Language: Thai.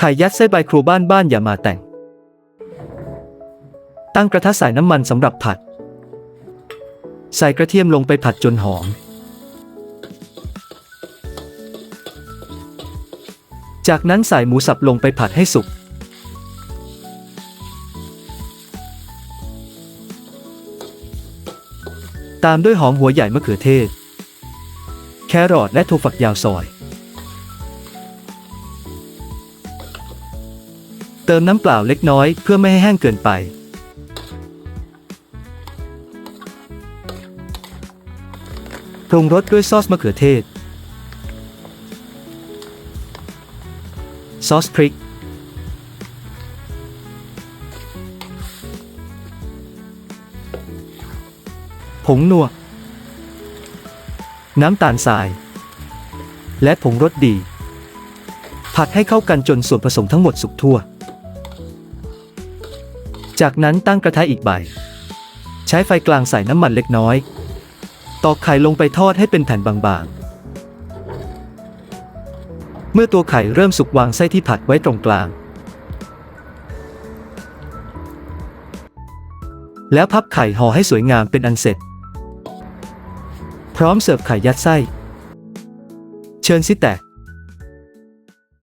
ไข่ยัดไส้ใบครัวบ้านบ้านอย่ามาแต่ง ตั้งกระทะใส่น้ำมันสำหรับผัด ใส่กระเทียมลงไปผัดจนหอม จากนั้นใส่หมูสับลงไปผัดให้สุก ตามด้วยหอมหัวใหญ่มะเขือเทศ แครอทและถั่วฝักยาวซอย เติมน้ำเปล่าเล็กน้อยเพื่อไม่ให้แห้งเกินไป ปรุงรสด้วยซอสมะเขือเทศ ซอสพริก ผงนัว น้ำตาลทราย และผงรสดี ผัดให้เข้ากันจนส่วนผสมทั้งหมดสุกทั่ว จากนั้นตั้งกระทะอีกใบ ใช้ไฟกลางใส่น้ำมันเล็กน้อย ตอกไข่ลงไปทอดให้เป็นแผ่นบางๆ เมื่อตัวไข่เริ่มสุกวางไส้ที่ผัดไว้ตรงกลาง แล้วพับไข่ห่อให้สวยงามเป็นอันเสร็จ พร้อมเสิร์ฟไข่ยัดไส้ เชิญสิแตก